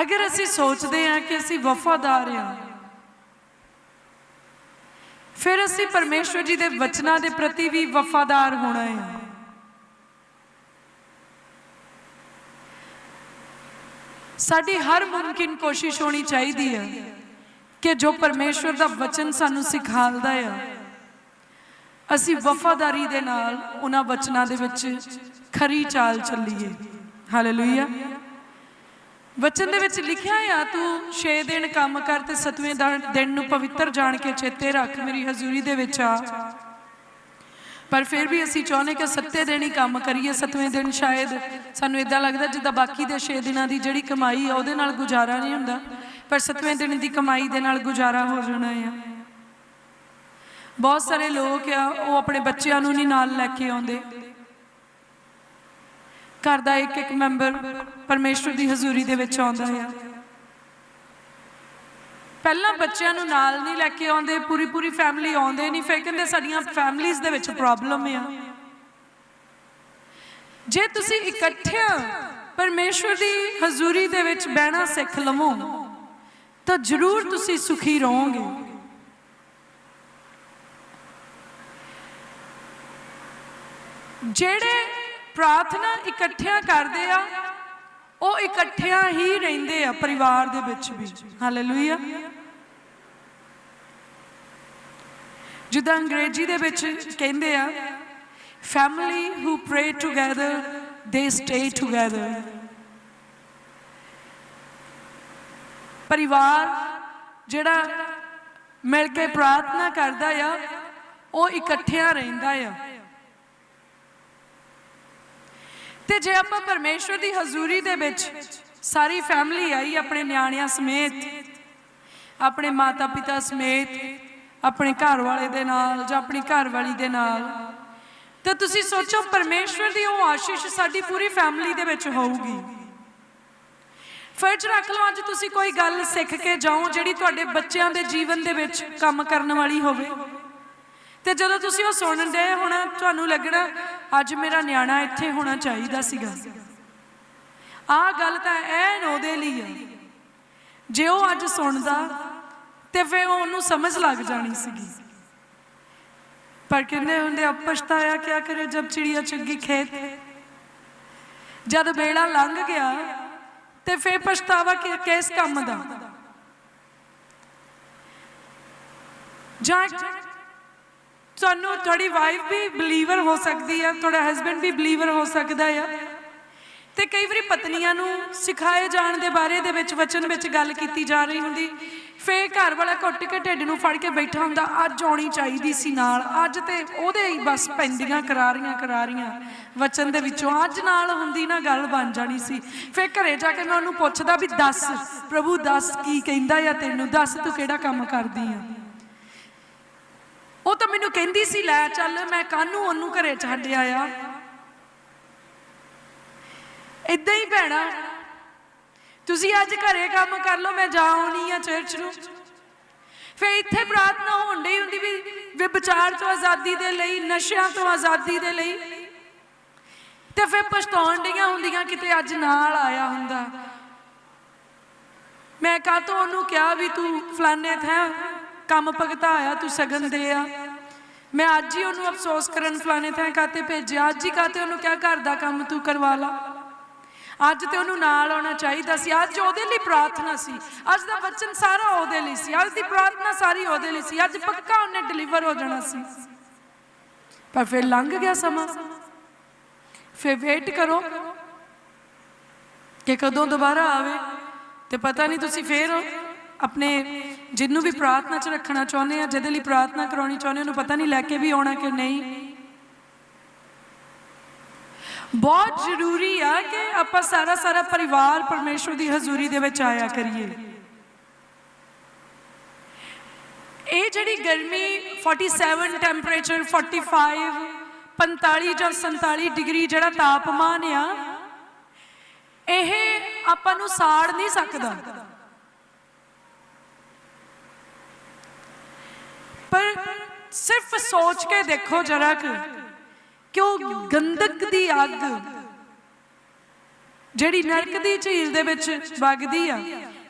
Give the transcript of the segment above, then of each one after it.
ਅਗਰ ਅਸੀਂ ਸੋਚਦੇ ਹਾਂ ਕਿ ਅਸੀਂ ਵਫਾਦਾਰ ਹਾਂ, ਫਿਰ ਅਸੀਂ ਪਰਮੇਸ਼ਵਰ ਜੀ ਦੇ ਵਚਨਾਂ ਦੇ ਪ੍ਰਤੀ ਵੀ ਵਫਾਦਾਰ ਹੋਣਾ ਹੈ। ਸਾਡੀ ਹਰ ਮੁਮਕਿਨ ਕੋਸ਼ਿਸ਼ ਹੋਣੀ ਚਾਹੀਦੀ ਹੈ ਕਿ ਜੋ ਪਰਮੇਸ਼ਵਰ ਦਾ ਵਚਨ ਸਾਨੂੰ ਸਿਖਾਲਦਾ ਹੈ, ਅਸੀਂ ਵਫਾਦਾਰੀ ਦੇ ਨਾਲ ਉਹਨਾਂ ਵਚਨਾਂ ਦੇ ਵਿੱਚ ਖਰੀ ਚਾਲ ਚੱਲੀਏ। ਹਾਲੇਲੂਇਆ ਵਚਨ ਦੇ ਵਿੱਚ ਲਿਖਿਆ ਆ, ਤੂੰ 6 ਦਿਨ ਕੰਮ ਕਰ ਤੇ 7ਵੇਂ ਦਿਨ ਨੂੰ ਪਵਿੱਤਰ ਜਾਣ ਕੇ ਚੇਤੇ ਰੱਖ ਮੇਰੀ ਹਜ਼ੂਰੀ ਦੇ ਵਿੱਚ ਆ। ਪਰ ਫਿਰ ਵੀ ਅਸੀਂ ਚਾਹੁੰਦੇ ਕਿ ਸੱਤੇ ਦਿਨ ਹੀ ਕੰਮ ਕਰੀਏ 7ਵੇਂ ਦਿਨ ਸ਼ਾਇਦ ਸਾਨੂੰ ਇਦਾਂ ਲੱਗਦਾ ਜਿੱਦਾਂ ਬਾਕੀ ਦੇ 6 ਦਿਨਾਂ ਦੀ ਜਿਹੜੀ ਕਮਾਈ ਆ, ਉਹਦੇ ਨਾਲ ਗੁਜ਼ਾਰਾ ਨਹੀਂ ਹੁੰਦਾ। ਪਰ 7ਵੇਂ ਦਿਨ ਦੀ ਕਮਾਈ ਦੇ ਨਾਲ ਗੁਜ਼ਾਰਾ ਹੋ ਜਾਣਾ ਆ। ਬਹੁਤ ਸਾਰੇ ਲੋਕ ਆ, ਉਹ ਆਪਣੇ ਬੱਚਿਆਂ ਨੂੰ ਨਹੀਂ ਨਾਲ ਲੈ ਕੇ ਆਉਂਦੇ। ਘਰ ਦਾ ਇੱਕ ਇੱਕ ਮੈਂਬਰ ਪਰਮੇਸ਼ਵਰ ਦੀ ਹਜ਼ੂਰੀ ਦੇ ਵਿੱਚ ਆਉਂਦਾ ਆ। ਪਹਿਲਾਂ ਬੱਚਿਆਂ ਨੂੰ ਨਾਲ ਨਹੀਂ ਲੈ ਕੇ ਆਉਂਦੇ, ਪੂਰੀ ਪੂਰੀ ਫੈਮਿਲੀ ਆਉਂਦੇ ਨਹੀਂ, ਫਿਰ ਕਹਿੰਦੇ ਸਾਡੀਆਂ ਫੈਮਲੀਆਂ ਦੇ ਵਿੱਚ ਪ੍ਰੋਬਲਮ ਆ। ਜੇ ਤੁਸੀਂ ਇਕੱਠਿਆਂ ਪਰਮੇਸ਼ਵਰ ਦੀ ਹਜ਼ੂਰੀ ਦੇ ਵਿੱਚ ਬਹਿਣਾ ਸਿੱਖ ਲਵੋ, ਤਾਂ ਜ਼ਰੂਰ ਤੁਸੀਂ ਸੁਖੀ ਰਹੋਗੇ। ਜਿਹੜੇ ਪ੍ਰਾਰਥਨਾ ਇਕੱਠਿਆਂ ਕਰਦੇ ਆ, ਉਹ ਇਕੱਠਿਆਂ ਹੀ ਰਹਿੰਦੇ ਆ ਪਰਿਵਾਰ ਦੇ ਵਿੱਚ ਵੀ। ਹਾਲੇਲੂਇਆ ਜਿੱਦਾਂ ਅੰਗਰੇਜ਼ੀ ਦੇ ਵਿੱਚ ਕਹਿੰਦੇ ਆ family who pray together they stay together ਪਰਿਵਾਰ ਜਿਹੜਾ ਮਿਲ ਕੇ ਪ੍ਰਾਰਥਨਾ ਕਰਦਾ ਆ, ਉਹ ਇਕੱਠਿਆਂ ਰਹਿੰਦਾ ਆ। ਤੇ ਜੇ ਆਪਾਂ ਪਰਮੇਸ਼ਵਰ ਦੀ ਹਜ਼ੂਰੀ ਦੇ ਵਿੱਚ ਸਾਰੀ ਫੈਮਿਲੀ ਆਈ ਆਪਣੇ ਨਿਆਣਿਆਂ ਸਮੇਤ, ਆਪਣੇ ਮਾਤਾ ਪਿਤਾ ਸਮੇਤ, ਆਪਣੇ ਘਰ ਵਾਲੇ ਦੇ ਨਾਲ ਜਾਂ ਆਪਣੀ ਘਰ ਵਾਲੀ ਦੇ ਨਾਲ, ਤਾਂ ਤੁਸੀਂ ਸੋਚੋ ਪਰਮੇਸ਼ਵਰ ਦੀ ਉਹ ਆਸ਼ੀਸ਼ ਸਾਡੀ ਪੂਰੀ ਫੈਮਿਲੀ ਦੇ ਵਿੱਚ ਹੋਊਗੀ। ਫਰਜ਼ ਰੱਖ ਲਓ ਅੱਜ ਤੁਸੀਂ ਕੋਈ ਗੱਲ ਸਿੱਖ ਕੇ ਜਾਓ ਜਿਹੜੀ ਤੁਹਾਡੇ ਬੱਚਿਆਂ ਦੇ ਜੀਵਨ ਦੇ ਵਿੱਚ ਕੰਮ ਕਰਨ ਵਾਲੀ ਹੋਵੇ। ਤੇ ਜਦੋਂ ਤੁਸੀਂ ਉਹ ਸੁਣਦੇ ਹੁਣ, ਤੁਹਾਨੂੰ ਲੱਗਣਾ ਅੱਜ ਮੇਰਾ ਨਿਆਣਾ ਇੱਥੇ ਹੋਣਾ ਚਾਹੀਦਾ ਸੀਗਾ। ਆਹ ਗੱਲ ਤਾਂ ਐਨ ਉਹਦੇ ਲਈ ਆ। ਜੇ ਉਹ ਅੱਜ ਸੁਣਦਾ ਤੇ ਫਿਰ ਉਹਨੂੰ ਸਮਝ ਲੱਗ ਜਾਣੀ ਸੀਗੀ। ਪਰ ਕਹਿੰਦੇ ਹੁੰਦੇ ਆ ਪਛਤਾਇਆ ਕਿਆ ਕਰੇ ਜਦ ਚਿੜੀਆ ਚੁੱਗੀ ਖੇਤ। ਜਦ ਵੇਲਾ ਲੰਘ ਗਿਆ ਤੇ ਫਿਰ ਪਛਤਾਵਾ ਕਿਸ ਕੰਮ ਦਾ। ਜਾਂ ਤੁਹਾਨੂੰ ਤੁਹਾਡੀ ਵਾਈਫ ਵੀ ਬਲੀਵਰ ਹੋ ਸਕਦੀ ਆ, ਤੁਹਾਡਾ ਹਸਬੰਡ ਵੀ ਬਲੀਵਰ ਹੋ ਸਕਦਾ ਆ। ਤੇ ਕਈ ਵਾਰੀ ਪਤਨੀਆਂ ਨੂੰ ਸਿਖਾਏ ਜਾਣ ਦੇ ਬਾਰੇ ਦੇ ਵਿੱਚ ਵਚਨ ਵਿੱਚ ਗੱਲ ਕੀਤੀ ਜਾ ਰਹੀ ਹੁੰਦੀ। ਫੇਰ ਘਰ ਵਾਲਾ ਘੁੱਟ ਕੇ ਢਿੱਡ ਨੂੰ ਫੜ ਕੇ ਬੈਠਾ ਹੁੰਦਾ, ਅੱਜ ਆਉਣੀ ਚਾਹੀਦੀ ਸੀ ਨਾਲ, ਅੱਜ ਤੇ ਉਹਦੇ ਹੀ ਬਸ ਪੈਂਦੀਆਂ, ਕਰਾਰੀਆਂ ਕਰਾਰੀਆਂ। ਵਚਨ ਦੇ ਵਿੱਚੋਂ ਅੱਜ ਨਾਲ ਹੁੰਦੀ ਨਾ ਗੱਲ ਬਣ ਜਾਣੀ ਸੀ। ਫੇਰ ਘਰੇ ਜਾ ਕੇ ਮੈਂ ਉਹਨੂੰ ਪੁੱਛਦਾ ਵੀ ਦੱਸ, ਪ੍ਰਭੂ ਦੱਸ ਕੀ ਕਹਿੰਦਾ ਆ ਤੈਨੂੰ? ਦੱਸ ਤੂੰ ਕਿਹੜਾ ਕੰਮ ਕਰਦੀ ਆ? ਉਹ ਤਾਂ ਮੈਨੂੰ ਕਹਿੰਦੀ ਸੀ, ਲੈ ਚੱਲ, ਮੈਂ ਕਾਹਨੂੰ ਉਹਨੂੰ ਘਰੇ ਛੱਡ ਆਇਆ? ਇਦਾਂ ਹੀ ਭੈਣਾ, ਤੁਸੀਂ ਅੱਜ ਘਰੇ ਕੰਮ ਕਰ ਲਓ, ਮੈਂ ਜਾ ਆਉਣੀ ਆ ਚਰਚ ਨੂੰ। ਫੇ ਇੱਥੇ ਪ੍ਰਾਰਥਨਾ ਹੋਣ ਡਈ ਹੁੰਦੀ ਵੀ ਵਿਚਾਰ ਤੋਂ ਆਜ਼ਾਦੀ ਦੇ ਲਈ, ਨਸ਼ਿਆਂ ਤੋਂ ਆਜ਼ਾਦੀ ਦੇ ਲਈ। ਤੇ ਫੇ ਪਛਤਾਉਣ ਡੀਆਂ ਹੁੰਦੀਆਂ, ਕਿਤੇ ਅੱਜ ਨਾਲ ਆਇਆ ਹੁੰਦਾ। ਮੈਂ ਕਾਹ ਤੋਂ ਉਹਨੂੰ ਕਿਹਾ ਵੀ ਤੂੰ ਫਲਾਣੇ ਥਾਂ ਕੰਮ ਭਗਤਾਇਆ ਤੂੰ ਸਗਨ ਦੇ ਆ ਮੈਂ ਅੱਜ ਹੀ ਉਹਨੂੰ ਅਫਸੋਸ ਕਰਨ ਫਲਾਣੇ ਥਾਂ ਕਾਤੇ ਭੇਜਿਆ। ਅੱਜ ਹੀ ਕਾਤੇ ਉਹਨੂੰ ਕਿਹਾ, ਘਰ ਦਾ ਕੰਮ ਤੂੰ ਕਰਵਾ ਲਾ। ਅੱਜ ਤੇ ਉਹਨੂੰ ਨਾਲ ਆਉਣਾ ਚਾਹੀਦਾ ਸੀ। ਅੱਜ ਉਹਦੇ ਲਈ ਪ੍ਰਾਰਥਨਾ ਸੀ। ਅੱਜ ਦਾ ਵਚਨ ਸਾਰਾ ਉਹਦੇ ਲਈ ਸੀ। ਅੱਜ ਦੀ ਪ੍ਰਾਰਥਨਾ ਸਾਰੀ ਉਹਦੇ ਲਈ ਸੀ। ਅੱਜ ਪੱਕਾ ਉਹਨੇ ਡਿਲੀਵਰ ਹੋ ਜਾਣਾ ਸੀ। ਪਰ ਫਿਰ ਲੰਘ ਗਿਆ ਸਮਾਂ। ਫਿਰ ਵੇਟ ਕਰੋ ਕਿ ਕਦੋਂ ਦੁਬਾਰਾ ਆਵੇ। ਤੇ ਪਤਾ ਨਹੀਂ ਤੁਸੀਂ ਫੇਰ ਆਪਣੇ ਜਿੰਨੂੰ ਵੀ ਪ੍ਰਾਰਥਨਾ 'ਚ ਰੱਖਣਾ ਚਾਹੁੰਦੇ ਆ, ਜਿਹਦੇ ਲਈ ਪ੍ਰਾਰਥਨਾ ਕਰਾਉਣੀ ਚਾਹੁੰਦੇ ਉਹਨੂੰ ਪਤਾ ਨਹੀਂ ਲੈ ਕੇ ਵੀ ਆਉਣਾ ਕਿ ਨਹੀਂ। ਬਹੁਤ ਜ਼ਰੂਰੀ ਆ ਕਿ ਆਪਾਂ ਸਾਰਾ ਸਾਰਾ ਪਰਿਵਾਰ ਪਰਮੇਸ਼ਵਰ ਦੀ ਹਜ਼ੂਰੀ ਦੇ ਵਿੱਚ ਆਇਆ ਕਰੀਏ। ਇਹ ਜਿਹੜੀ ਗਰਮੀ 47 ਟੈਂਪਰੇਚਰ 45 45 ਜਾਂ 47 ਡਿਗਰੀ ਜਿਹੜਾ ਤਾਪਮਾਨ ਆ, ਇਹ ਆਪਾਂ ਨੂੰ ਸਾੜ ਨਹੀਂ ਸਕਦਾ। ਪਰ ਸਿਰਫ ਸੋਚ ਕੇ ਦੇਖੋ ਜਰਾ ਕਿ ਕਿ ਉਹ ਗੰਧਕ ਦੀ ਅੱਗ ਜਿਹੜੀ ਨਰਕ ਦੀ ਝੀਲ ਦੇ ਵਿੱਚ ਵਗਦੀ ਆ,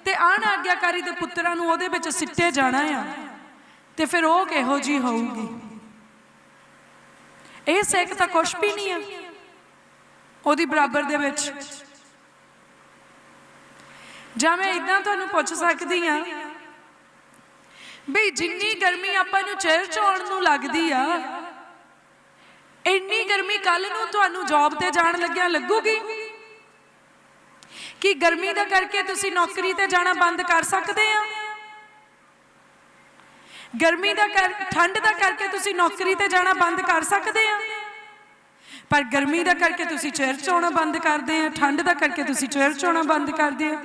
ਤੇ ਆਣ ਆਗਿਆਕਾਰੀ ਦੇ ਪੁੱਤਰਾਂ ਨੂੰ ਉਹਦੇ ਵਿੱਚ ਸਿੱਟੇ ਜਾਣਾ ਆ, ਤੇ ਫਿਰ ਉਹ ਕਿਹੋ ਜੀ ਹੋਊਗੀ? ਇਹ ਸਿੱਖ ਤਾਂ ਕੁਛ ਵੀ ਨਹੀਂ ਆ, ਉਹਦੀ ਬਰਾਬਰ ਦੇ ਵਿੱਚ। ਜਾਂ ਮੈਂ ਇਦਾਂ ਤੁਹਾਨੂੰ ਪੁੱਛ ਸਕਦੀ ਆ ਬਈ ਜਿੰਨੀ ਗਰਮੀ ਆਪਾਂ ਨੂੰ ਚਰਚ ਆਉਣ ਨੂੰ ਲੱਗਦੀ ਆ, ਇੰਨੀ ਗਰਮੀ ਕੱਲ ਨੂੰ ਤੁਹਾਨੂੰ ਜੌਬ ਤੇ ਜਾਣ ਲੱਗਿਆ ਲੱਗੂਗੀ? ਕਿ ਗਰਮੀ ਦਾ ਕਰਕੇ ਤੁਸੀਂ ਨੌਕਰੀ ਤੇ ਜਾਣਾ ਬੰਦ ਕਰ ਸਕਦੇ ਆ? ਗਰਮੀ ਦਾ ਕਰ, ਠੰਡ ਦਾ ਕਰਕੇ ਤੁਸੀਂ ਨੌਕਰੀ ਤੇ ਜਾਣਾ ਬੰਦ ਕਰ ਸਕਦੇ ਆ? ਪਰ ਗਰਮੀ ਦਾ ਕਰਕੇ ਤੁਸੀਂ ਚਰਚ ਆਉਣਾ ਬੰਦ ਕਰਦੇ ਆ, ਠੰਡ ਦਾ ਕਰਕੇ ਤੁਸੀਂ ਚਰਚ ਆਉਣਾ ਬੰਦ ਕਰਦੇ ਆ?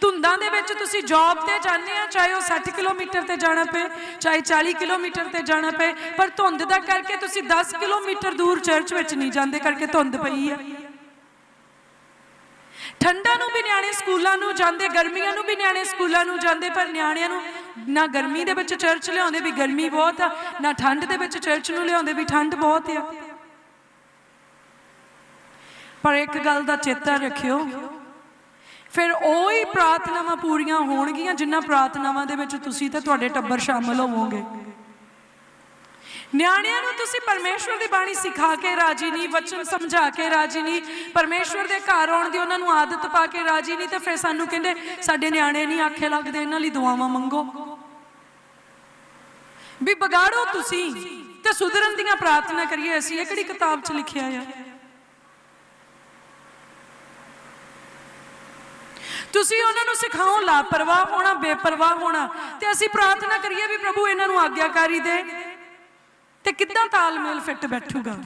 ਧੁੰਦਾਂ ਦੇ ਵਿੱਚ ਤੁਸੀਂ ਜੌਬ ਤੇ ਜਾਂਦੇ ਆ, ਚਾਹੇ ਉਹ 60 ਕਿਲੋਮੀਟਰ ਤੇ ਜਾਣਾ ਪਏ, ਚਾਹੇ 40 ਕਿਲੋਮੀਟਰ ਤੇ ਜਾਣਾ ਪਏ, ਪਰ ਧੁੰਦ ਦਾ ਕਰਕੇ ਤੁਸੀਂ 10 ਕਿਲੋਮੀਟਰ ਦੂਰ ਚਰਚ ਵਿੱਚ ਨਹੀਂ ਜਾਂਦੇ ਕਰਕੇ ਧੁੰਦ ਪਈ ਆ। ਠੰਡਾਂ ਨੂੰ ਵੀ ਨਿਆਣੇ ਸਕੂਲਾਂ ਨੂੰ ਜਾਂਦੇ, ਗਰਮੀਆਂ ਨੂੰ ਵੀ ਨਿਆਣੇ ਸਕੂਲਾਂ ਨੂੰ ਜਾਂਦੇ, ਪਰ ਨਿਆਣਿਆਂ ਨੂੰ ਨਾ ਗਰਮੀ ਦੇ ਵਿੱਚ ਚਰਚ ਲਿਆਉਂਦੇ ਵੀ ਗਰਮੀ ਬਹੁਤ ਆ, ਨਾ ਠੰਡ ਦੇ ਵਿੱਚ ਚਰਚ ਨੂੰ ਲਿਆਉਂਦੇ ਵੀ ਠੰਡ ਬਹੁਤ ਆ। ਪਰ ਇੱਕ ਗੱਲ ਦਾ ਚੇਤਾ ਰੱਖਿਓ ਫਿਰ ਉਹੀ ਪ੍ਰਾਰਥਨਾਵਾਂ ਪੂਰੀਆਂ ਹੋਣਗੀਆਂ ਜਿੰਨਾ ਪ੍ਰਾਰਥਨਾਵਾਂ ਦੇ ਵਿੱਚ ਤੁਸੀਂ ਤੇ ਤੁਹਾਡੇ ਟੱਬਰ ਸ਼ਾਮਲ ਹੋਵੋਗੇ। ਨਿਆਣਿਆਂ ਨੂੰ ਤੁਸੀਂ ਪਰਮੇਸ਼ਵਰ ਦੀ ਬਾਣੀ ਸਿਖਾ ਕੇ ਰਾਜੀ ਨਹੀਂ, ਵਚਨ ਸਮਝਾ ਕੇ ਰਾਜੀ ਨਹੀਂ। ਪਰਮੇਸ਼ਵਰ ਦੇ ਘਰ ਆਉਣ ਦੀ ਉਹਨਾਂ ਨੂੰ ਆਦਤ ਪਾ ਕੇ ਰਾਜੀ ਨਹੀਂ ਤੇ ਫਿਰ ਸਾਨੂੰ ਕਹਿੰਦੇ, ਸਾਡੇ ਨਿਆਣੇ ਨਹੀਂ ਆਖੇ ਲੱਗਦੇ, ਇਹਨਾਂ ਲਈ ਦੁਆਵਾਂ ਮੰਗੋ। ਵੀ ਵਿਗਾੜੋ ਤੁਸੀਂ ਤੇ ਸੁਧਰਨ ਦੀਆਂ ਪ੍ਰਾਰਥਨਾ ਕਰੀਏ ਅਸੀਂ। ਇਹ ਕਿਹੜੀ ਕਿਤਾਬ 'ਚ ਲਿਖਿਆ ਆ? ਤੁਸੀਂ ਉਹਨਾਂ ਨੂੰ ਸਿਖਾਓ, ਲਾਪਰਵਾਹ ਹੋਣਾ, ਬੇਪਰਵਾਹ ਹੋਣਾ। ਤੇ ਅਸੀਂ ਪ੍ਰਾਰਥਨਾ ਕਰੀਏ ਵੀ ਪ੍ਰਭੂ ਇਹਨਾਂ ਨੂੰ ਆਗਿਆਕਾਰੀ ਦੇ। ਤੇ ਕਿੱਦਾਂ ਤਾਲਮੇਲ ਫਿੱਟ ਬੈਠੂਗਾ?